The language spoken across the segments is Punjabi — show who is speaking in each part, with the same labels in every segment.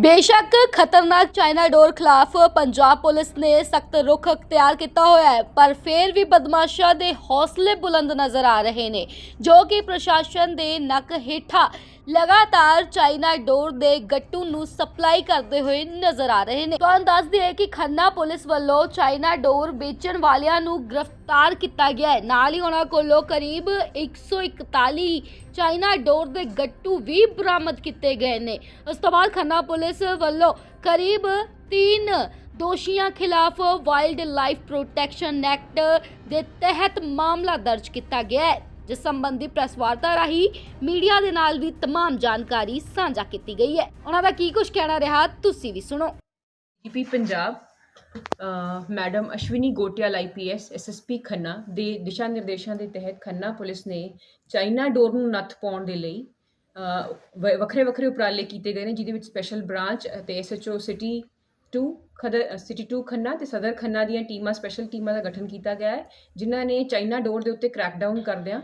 Speaker 1: ਬੇਸ਼ੱਕ ਖਤਰਨਾਕ ਚਾਈਨਾ ਡੋਰ ਖਿਲਾਫ ਪੰਜਾਬ ਪੁਲਿਸ ਨੇ ਸਖਤ ਰੁਖ ਅਖਤਿਆਰ ਕੀਤਾ ਹੋਇਆ ਹੈ, ਪਰ ਫਿਰ ਵੀ ਬਦਮਾਸ਼ਾਂ ਦੇ ਹੌਸਲੇ ਬੁਲੰਦ ਨਜ਼ਰ ਆ ਰਹੇ ਨੇ, ਜੋ ਕਿ ਪ੍ਰਸ਼ਾਸਨ ਦੇ ਨੱਕ ਹੇਠਾਂ ਲਗਾਤਾਰ ਚਾਈਨਾ ਡੋਰ ਦੇ ਗੱਟੂ ਨੂੰ ਸਪਲਾਈ ਕਰਦੇ ਹੋਏ ਨਜ਼ਰ ਆ ਰਹੇ ਨੇ। ਤੁਹਾਨੂੰ ਦੱਸ ਦਈਏ ਕਿ ਖੰਨਾ ਪੁਲਿਸ ਵੱਲੋਂ ਚਾਈਨਾ ਡੋਰ ਵੇਚਣ ਵਾਲਿਆਂ ਨੂੰ ਗ੍ਰਿਫਤਾਰ ਕੀਤਾ ਗਿਆ ਹੈ। ਨਾਲ ਹੀ ਉਹਨਾਂ ਕੋਲੋਂ ਕਰੀਬ 141 ਚਾਈਨਾ ਡੋਰ ਦੇ ਗੱਟੂ ਵੀ ਬਰਾਮਦ ਕੀਤੇ ਗਏ ਨੇ। ਉਸ ਤੋਂ ਬਾਅਦ ਖੰਨਾ ਪੁਲਿਸ ਵੱਲੋਂ ਕਰੀਬ 3 ਦੋਸ਼ੀਆਂ ਖਿਲਾਫ ਵਾਈਲਡ ਲਾਈਫ ਪ੍ਰੋਟੈਕਸ਼ਨ ਐਕਟ ਦੇ ਤਹਿਤ ਮਾਮਲਾ ਦਰਜ ਕੀਤਾ ਗਿਆ ਹੈ। ਜਿਸ ਸੰਬੰਧੀ ਪ੍ਰੈਸ ਵਾਰਤਾ ਰਾਹੀਂ ਮੀਡੀਆ ਦੇ ਨਾਲ ਵੀ तमाम ਜਾਣਕਾਰੀ ਸਾਂਝਾ ਕੀਤੀ ਗਈ ਹੈ ਉਹਨਾਂ ਦਾ ਕੀ ਕੁਝ ਕਹਿਣਾ ਰਿਹਾ ਤੁਸੀਂ ਵੀ ਸੁਣੋ
Speaker 2: ਡੀਪੀ ਪੰਜਾਬ ਅ, madam Ashwini Gotyal IPS SSP Khanna ਦੇ ਦਿਸ਼ਾ ਨਿਰਦੇਸ਼ਾਂ ਦੇ ਤਹਿਤ ਖੰਨਾ ਪੁਲਿਸ ਨੇ ਚਾਈਨਾ ਡੋਰ ਨੂੰ ਨੱਥ ਪਾਉਣ ਦੇ ਲਈ ਅ, ਵ- ਵੱਖਰੇ ਵੱਖਰੇ ਉਪਰਾਲੇ ਕੀਤੇ ਗਏ ਨੇ ਜਿਹਦੇ ਵਿੱਚ ਸਪੈਸ਼ਲ ਬ੍ਰਾਂਚ ਅਤੇ ਐਸਐਚਓ ਸਿਟੀ 2 ਖਦਰ ਸਿਟੀ 2 ਖੰਨਾ ਤੇ ਸਦਰ ਖੰਨਾ ਦੀਆਂ ਟੀਮਾਂ ਸਪੈਸ਼ਲ ਟੀਮਾਂ ਦਾ ਗਠਨ ਕੀਤਾ ਗਿਆ ਹੈ ਜਿਨ੍ਹਾਂ ਨੇ ਚਾਈਨਾ ਡੋਰ ਦੇ ਉੱਤੇ ਕ੍ਰੈਕਡਾਊਨ ਕਰਦਿਆਂ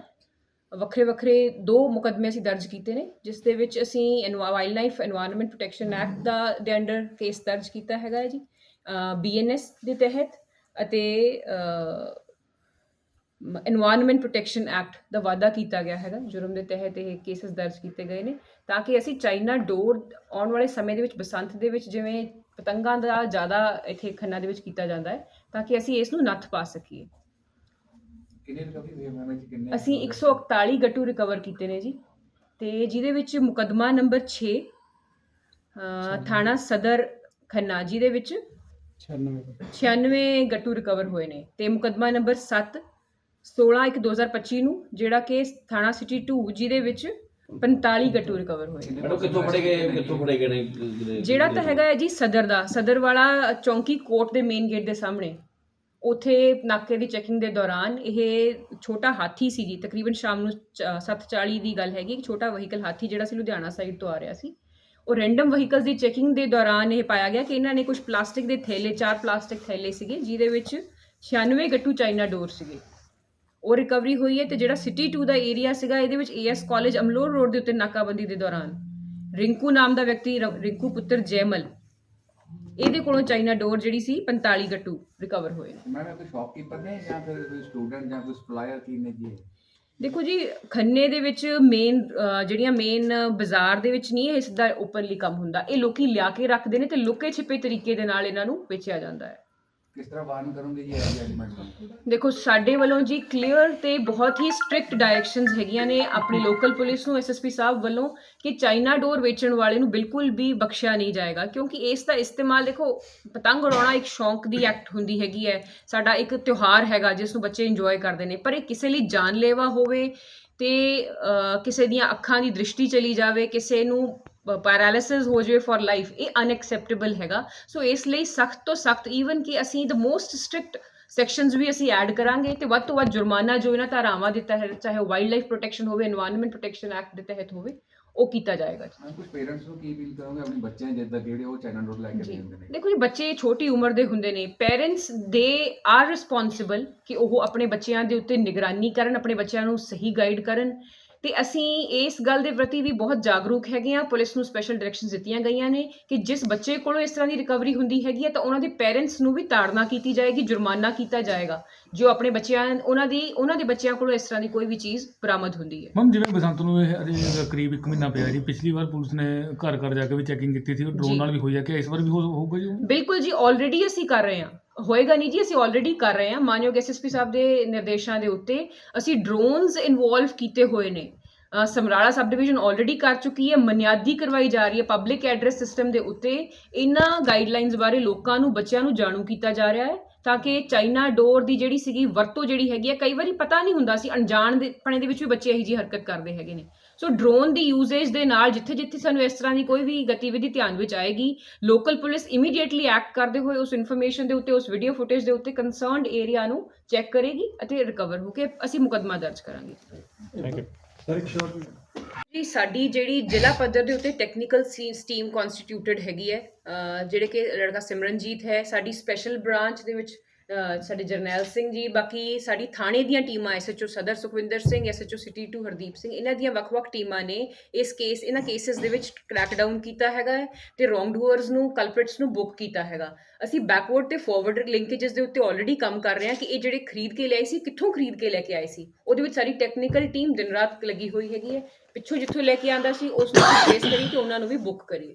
Speaker 2: ਵੱਖਰੇ ਵੱਖਰੇ ਦੋ ਮੁਕਦਮੇ ਅਸੀਂ ਦਰਜ ਕੀਤੇ ਨੇ, ਜਿਸ ਦੇ ਵਿੱਚ ਅਸੀਂ wildlife environment protection act ਦਾ ਦੇ ਅੰਡਰ ਕੇਸ ਦਰਜ ਕੀਤਾ ਹੈਗਾ ਹੈ ਜੀ ਬੀਐਨਐਸ ਦੇ ਤਹਿਤ ਅਤੇ এনवायरमेंट ਪ੍ਰੋਟੈਕਸ਼ਨ ਐਕਟ ਦਾ ਵਾਅਦਾ ਕੀਤਾ ਗਿਆ ਹੈਗਾ, ਜੁਰਮ ਦੇ ਤਹਿਤ ਇਹ ਕੇਸਸ ਦਰਜ ਕੀਤੇ ਗਏ ਨੇ, ਤਾਂ ਕਿ ਅਸੀਂ ਚਾਈਨਾ ਡੋਰ ਆਉਣ ਵਾਲੇ ਸਮੇਂ ਦੇ ਵਿੱਚ, ਬਸੰਤ ਦੇ ਵਿੱਚ ਜਿਵੇਂ ਪਤੰਗਾਂ ਦਾ ਜ਼ਿਆਦਾ ਇੱਥੇ ਖੰਨਾ ਦੇ ਵਿੱਚ ਕੀਤਾ ਜਾਂਦਾ ਹੈ, ਤਾਂ ਕਿ ਅਸੀਂ ਇਸ ਨੂੰ ਨੱਥ ਪਾ ਸਕੀਏ।
Speaker 3: ਕਿੰਨੇ ਰਿਕਵਰੀ ਹੋਏ ਮੈਮ ਇਹ 'ਚ ਕਿੰਨੇ
Speaker 2: ਅਸੀਂ 141 ਗੱਟੂ ਰਿਕਵਰ ਕੀਤੇ ਨੇ ਜੀ। ਤੇ ਜਿਹਦੇ ਵਿੱਚ ਮੁਕੱਦਮਾ ਨੰਬਰ 6 ਅ, ਥਾਣਾ ਸਦਰ ਖੰਨਾ ਜਿਹਦੇ ਵਿੱਚ 96 ਗੱਟੂ ਰਿਕਵਰ ਹੋਏ ਨੇ। ਤੇ ਮੁਕੱਦਮਾ ਨੰਬਰ 7 16 1 2025 ਨੂੰ ਜਿਹੜਾ ਕਿ ਥਾਣਾ ਸਿਟੀ 2 ਜਿਹਦੇ ਵਿੱਚ 45 ਗੱਟੂ ਰਿਕਵਰ ਹੋਏ ਨੇ।
Speaker 4: ਮੈਡਮ ਕਿੱਥੋਂ ਫੜੇ ਗਏ ਕਿੱਥੋਂ ਫੜੇ ਗਏ ਨੇ? ਜਿਹੜੇ-
Speaker 2: ਜਿਹੜਾ ਤਾਂ ਹੈਗਾ ਹੈ ਜੀ ਸਦਰ ਦਾ। ਸਦਰ ਵਾਲਾ ਚੌਂਕੀ ਕੋਰਟ ਦੇ ਮੇਨ ਗੇਟ ਦੇ ਸਾਹਮਣੇ। ਉਥੇ ਨਾਕੇ ਦੀ ਚੈਕਿੰਗ ਦੇ ਦੌਰਾਨ ਇਹ ਛੋਟਾ ਹਾਥੀ ਸੀ ਜੀ, ਤਕਰੀਬਨ ਸ਼ਾਮ ਨੂੰ 7:40 ਦੀ ਗੱਲ ਹੈਗੀ, ਇੱਕ ਛੋਟਾ ਵਹੀਕਲ ਹਾਥੀ ਜਿਹੜਾ ਸੀ ਲੁਧਿਆਣਾ ਸਾਈਡ ਤੋਂ ਆ ਰਿਹਾ ਸੀ। ਉਹ ਰੈਂਡਮ ਵਹੀਕਲਸ ਦੀ ਚੈਕਿੰਗ ਦੇ ਦੌਰਾਨ ਇਹ ਪਾਇਆ ਗਿਆ ਕਿ ਇਹਨਾਂ ਨੇ ਕੁਝ ਪਲਾਸਟਿਕ ਦੇ ਥੈਲੇ, ਚਾਰ ਪਲਾਸਟਿਕ ਥੈਲੇ ਸੀਗੇ, ਜਿਹਦੇ ਵਿੱਚ 96 ਗੱਟੂ ਚਾਈਨਾ ਡੋਰ ਸੀਗੇ। ਉਹ ਰਿਕਵਰੀ ਹੋਈ ਹੈ ਤੇ ਜਿਹੜਾ ਸਿਟੀ 2 ਦਾ ਏਰੀਆ ਸੀਗਾ, ਇਹਦੇ ਵਿੱਚ ਏਐਸ ਕਾਲਜ ਅਮਲੋਰ ਰੋਡ ਦੇ ਉੱਤੇ ਨਾਕਾਬੰਦੀ ਦੇ ਦੌਰਾਨ। ਰਿੰਕੂ ਨਾਮ ਦਾ ਵਿਅਕਤੀ ਰਿੰਕੂ ਪੁੱਤਰ ਜੈਮਲ ਇਹਦੇ ਕੋਲੋਂ ਚਾਈਨਾ ਡੋਰ ਜਿਹੜੀ ਸੀ 45 ਗੱਟੂ ਰਿਕਵਰ ਹੋਏ ਨੇ।
Speaker 3: ਇਹ ਕੋਈ ਸ਼ਾਪਕੀਪਰ ਨੇ ਜਾਂ ਫਿਰ ਕੋਈ ਸਟੂਡੈਂਟ ਜਾਂ ਕੋਈ ਸਪਲਾਇਰ ਕੀ ਨੇ ਜੀ?
Speaker 2: ਦੇਖੋ ਜੀ ਖੰਨੇ ਦੇ ਵਿੱਚ ਮੇਨ ਜਿਹੜੀਆਂ ਮੇਨ ਬਾਜ਼ਾਰ ਦੇ ਵਿੱਚ ਨਹੀਂ ਇਹ ਸਿੱਧਾ ਓਪਨਲੀ ਕੰਮ ਹੁੰਦਾ। ਇਹ ਲੋਕੀ ਲਿਆ ਕੇ ਰੱਖਦੇ ਨੇ ਤੇ ਲੁਕੇ ਛਿਪੇ ਤਰੀਕੇ ਦੇ ਨਾਲ ਇਹਨਾਂ ਨੂੰ ਵੇਚਿਆ ਜਾਂਦਾ ਹੈ।
Speaker 3: ਕਿਸ ਤਰ੍ਹਾਂ ਵਾਰਨ ਕਰੋਗੇ ਜੀ ਇਹ ਐਲੀਮੈਂਟ ਨੂੰ?
Speaker 2: ਦੇਖੋ, ਸਾਡੇ ਵੱਲੋਂ ਜੀ ਕਲੀਅਰ ਤੇ ਬਹੁਤ ਹੀ ਸਟ੍ਰਿਕਟ ਡਾਇਰੈਕਸ਼ਨਸ ਹੈਗੀਆਂ ਨੇ ਆਪਣੀ ਲੋਕਲ ਪੁਲਿਸ ਨੂੰ ਐਸਐਸਪੀ ਸਾਹਿਬ ਵੱਲੋਂ ਕਿ ਚਾਈਨਾ ਡੋਰ ਵੇਚਣ ਵਾਲੇ ਨੂੰ ਬਿਲਕੁਲ ਵੀ ਬਖਸ਼ਿਆ ਨਹੀਂ ਜਾਏਗਾ। ਕਿਉਂਕਿ ਇਸ ਦਾ ਇਸਤੇਮਾਲ, ਦੇਖੋ, ਪਤੰਗ ਉਡਾਉਣਾ ਇੱਕ ਸ਼ੌਂਕ ਦੀ ਐਕਟ ਹੁੰਦੀ ਹੈਗੀ ਹੈ। ਸਾਡਾ ਇੱਕ ਤਿਉਹਾਰ ਹੈਗਾ, ਜਿਸ ਨੂੰ ਬੱਚੇ ਇੰਜੋਏ ਕਰਦੇ ਨੇ। ਪਰ ਇਹ ਕਿਸੇ ਲਈ ਜਾਨਲੇਵਾ ਹੋਵੇ ਤੇ ਕਿਸੇ ਦੀਆਂ ਅੱਖਾਂ ਦੀ ਦ੍ਰਿਸ਼ਟੀ ਚਲੀ ਜਾਵੇ, ਕਿਸੇ ਨੂੰ ਪੈਰਾਲਿਸਿਸ ਹੋ ਜਾਵੇ ਫॉर ਲਾਈਫ ਇਹ ਅਨਐਕਸੈਪਟੇਬਲ ਹੈਗਾ। ਸੋ ਇਸ ਲਈ ਸਖਤ ਤੋਂ ਸਖਤ ਈਵਨ ਕਿ ਅਸੀਂ ਦ ਮੋਸਟ ਸਟ੍ਰਿਕਟ ਸੈਕਸ਼ਨਸ ਵੀ ਅਸੀਂ ਐਡ ਕਰਾਂਗੇ ਤੇ ਵੱਧ ਤੋਂ ਵੱਧ ਜੁਰਮਾਨਾ ਜੋ ਇਹਨਾਂ ਧਾਰਾਵਾਂ ਦੇ ਤਹਿਤ ਚਾਹੇ ਵਾਈਲਡ ਲਾਈਫ ਪ੍ਰੋਟੈਕਸ਼ਨ ਹੋਵੇ এনवायरमेंट ਪ੍ਰੋਟੈਕਸ਼ਨ ਐਕਟ ਦੇ ਤਹਿਤ ਹੋਵੇ ਉਹ ਕੀਤਾ ਜਾਏਗਾ ਜੀ।
Speaker 3: ਕੁਝ ਪੇਰੈਂਟਸ ਨੂੰ ਕੀ ਅਪੀਲ ਕਰੋਗੇ? ਆਪਣੇ ਬੱਚਿਆਂ ਜਿੱਦਾਂ ਜਿਹੜੇ ਉਹ ਚੈਨਲ ਰੋਡ ਲੈ ਕੇ ਜਾਂਦੇ ਨੇ।
Speaker 2: ਦੇਖੋ ਜੀ ਬੱਚੇ ਛੋਟੀ ਉਮਰ ਦੇ ਹੁੰਦੇ ਨੇ। ਪੇਰੈਂਟਸ ਦੇ ਆਰ ਰਿਸਪੌਂਸਿਬਲ ਕਿ ਉਹ ਆਪਣੇ ਬੱਚਿਆਂ ਦੇ ਉੱਤੇ ਨਿਗਰਾਨੀ ਕਰਨ ਆਪਣੇ ਬੱਚਿਆਂ ਨੂੰ ਸਹੀ ਗਾਈਡ ਕਰਨ। ਤੇ ਅਸੀਂ ਇਸ ਗੱਲ ਦੇ ਪ੍ਰਤੀ ਵੀ ਬਹੁਤ ਜਾਗਰੂਕ ਹੈਗੇ ਆ ਪੁਲਿਸ ਨੂੰ ਸਪੈਸ਼ਲ ਡਾਇਰੈਕਸ਼ਨਸ ਦਿੱਤੀਆਂ ਗਈਆਂ ਨੇ ਕਿ ਜਿਸ ਬੱਚੇ ਕੋਲੋਂ ਇਸ ਤਰ੍ਹਾਂ ਦੀ ਰਿਕਵਰੀ ਹੁੰਦੀ ਹੈਗੀ ਹੈ ਤਾਂ ਉਹਨਾਂ ਦੇ ਪੇਰੈਂਟਸ ਨੂੰ ਵੀ ਤਾੜਨਾ ਕੀਤੀ ਜਾਏਗੀ ਜੁਰਮਾਨਾ ਕੀਤਾ ਜਾਏਗਾ ਜੋ ਆਪਣੇ ਬੱਚਿਆਂ ਉਹਨਾਂ ਦੀ ਉਹਨਾਂ ਦੇ ਬੱਚਿਆਂ ਕੋਲੋਂ ਇਸ ਤਰ੍ਹਾਂ ਦੀ ਕੋਈ ਵੀ ਚੀਜ਼ ਬਰਾਮਦ ਹੁੰਦੀ ਹੈ
Speaker 5: ਮੈਮ ਜਿਵੇਂ ਬਸੰਤ ਨੂੰ ਇਹ ਅਜੇ ਕਰੀਬ 1 ਮਹੀਨਾ ਪਿਆ ਜੀ ਪਿਛਲੀ ਵਾਰ ਪੁਲਿਸ ਨੇ ਘਰ ਘਰ ਜਾ ਕੇ ਵੀ ਚੈਕਿੰਗ ਕੀਤੀ ਸੀ ਉਹ। ਡਰੋਨ ਨਾਲ ਵੀ ਹੋਈ ਹੈ ਕਿ ਇਸ ਵਾਰ ਵੀ ਹੋਊਗਾ ਜੀ?
Speaker 2: ਬਿਲਕੁਲ ਜੀ ਆਲਰੇਡੀ ਅਸੀਂ ਕਰ ਰਹੇ ਹਾਂ ਹੋਏਗਾ ਨਹੀਂ ਜੀ, ਅਸੀਂ ਆਲਰੇਡੀ ਕਰ ਰਹੇ ਹਾਂ। ਮਾਨਯੋਗ ਐਸਐਸਪੀ ਸਾਹਿਬ ਦੇ ਨਿਰਦੇਸ਼ਾਂ ਦੇ ਉੱਤੇ ਅਸੀਂ ਡਰੋਨਸ ਇਨਵੋਲਵ ਕੀਤੇ ਹੋਏ ਨੇ। ਸਮਰਾਲਾ ਸਬ ਡਿਵੀਜ਼ਨ ਆਲਰੇਡੀ ਕਰ ਚੁੱਕੀ ਹੈ, ਮਨਿਆਦੀ ਕਰਵਾਈ ਜਾ ਰਹੀ ਹੈ। ਪਬਲਿਕ ਐਡਰੈਸ ਸਿਸਟਮ ਦੇ ਉੱਤੇ ਇਹਨਾਂ ਗਾਈਡਲਾਈਨਸ ਬਾਰੇ ਲੋਕਾਂ ਨੂੰ, ਬੱਚਿਆਂ ਨੂੰ ਜਾਣੂ ਕੀਤਾ ਜਾ ਰਿਹਾ ਹੈ। ਤਾਂ ਕਿ ਚਾਈਨਾ ਡੋਰ ਦੀ ਜਿਹੜੀ ਸੀਗੀ ਵਰਤੋਂ ਜਿਹੜੀ ਹੈਗੀ ਹੈ ਕਈ ਵਾਰੀ ਪਤਾ ਨਹੀਂ ਹੁੰਦਾ ਸੀ ਅਣਜਾਣ ਦੇ ਪਣੇ ਦੇ ਵਿੱਚ ਵੀ ਬੱਚੇ ਇਹੀ ਜੀ ਹਰਕਤ ਕਰਦੇ ਹੈਗੇ ਨੇ। ਸੋ ਡਰੋਨ ਦੀ ਯੂਜ਼ੇਜ ਦੇ ਨਾਲ ਜਿੱਥੇ ਜਿੱਥੇ ਸਾਨੂੰ ਇਸ ਤਰ੍ਹਾਂ ਦੀ ਕੋਈ ਵੀ ਗਤੀਵਿਧੀ ਧਿਆਨ ਵਿੱਚ ਆਏਗੀ ਲੋਕਲ ਪੁਲਿਸ ਇਮੀਡੀਏਟਲੀ ਐਕਟ ਕਰਦੇ ਹੋਏ ਉਸ ਇਨਫੋਰਮੇਸ਼ਨ ਦੇ ਉੱਤੇ ਉਸ ਵੀਡੀਓ ਫੁਟੇਜ ਦੇ ਉੱਤੇ ਕੰਸਰਨਡ ਏਰੀਆ ਨੂੰ ਚੈੱਕ ਕਰੇਗੀ ਅਤੇ ਰਿਕਵਰ ਹੋ ਕੇ ਅਸੀਂ ਮੁਕੱਦਮਾ ਦਰਜ ਕਰਾਂਗੇ। ਜੀ, ਸਾਡੀ ਜਿਹੜੀ ਜ਼ਿਲ੍ਹਾ ਪੱਧਰ ਦੇ ਉੱਤੇ ਟੈਕਨੀਕਲ ਟੀਮ ਕਨਸਟੀਟਿਊਟਡ ਹੈਗੀ ਹੈ। ਜਿਹੜੇ ਕਿ ਲੜਕਾ ਸਿਮਰਨਜੀਤ ਹੈ, ਸਾਡੀ ਸਪੈਸ਼ਲ ਬ੍ਰਾਂਚ ਦੇ ਵਿੱਚ ਸਾਡੇ ਜਰਨੈਲ ਸਿੰਘ ਜੀ, ਬਾਕੀ ਸਾਡੀ ਥਾਣੇ ਦੀਆਂ ਟੀਮਾਂ SHO Sadar Sukhwinder Singh SHO city 2 Hardeep Singh, ਇਹਨਾਂ ਦੀਆਂ ਵੱਖ-ਵੱਖ ਟੀਮਾਂ ਨੇ ਇਸ ਕੇਸ ਇਹਨਾਂ ਕੇਸਿਸ ਦੇ ਵਿੱਚ ਕ੍ਰੈਕ ਡਾਊਨ ਕੀਤਾ ਹੈਗਾ ਹੈ ਤੇ ਰੋਂਗ ਡੂਅਰਸ ਨੂੰ ਕਲਪ੍ਰਿਟਸ ਨੂੰ ਬੁੱਕ ਕੀਤਾ ਹੈਗਾ। ਅਸੀਂ ਬੈਕਵਰਡ ਤੇ ਫਾਰਵਰਡ ਲਿੰਕੇजेस ਦੇ ਉੱਤੇ ਆਲਰੇਡੀ ਕੰਮ ਕਰ ਰਹੇ ਹਾਂ ਕਿ ਇਹ ਜਿਹੜੇ ਖਰੀਦ ਕੇ ਲਿਆਏ ਸੀ, ਕਿੱਥੋਂ ਖਰੀਦ ਕੇ ਲੈ ਕੇ ਆਏ ਸੀ? ਉਹਦੇ ਵਿੱਚ ਸਾਰੀ ਟੈਕਨੀਕਲ ਟੀਮ ਦਿਨ ਰਾਤ ਲੱਗੀ ਹੋਈ ਹੈਗੀ ਹੈ। ਪਿੱਛੋਂ ਜਿੱਥੋਂ ਲੈ ਕੇ ਆਂਦਾ ਸੀ, ਉਸ ਨੂੰ ਟ੍ਰੇਸ ਕਰੀ ਤੇ ਉਹਨਾਂ ਨੂੰ ਵੀ ਬੁੱਕ ਕਰੀਏ।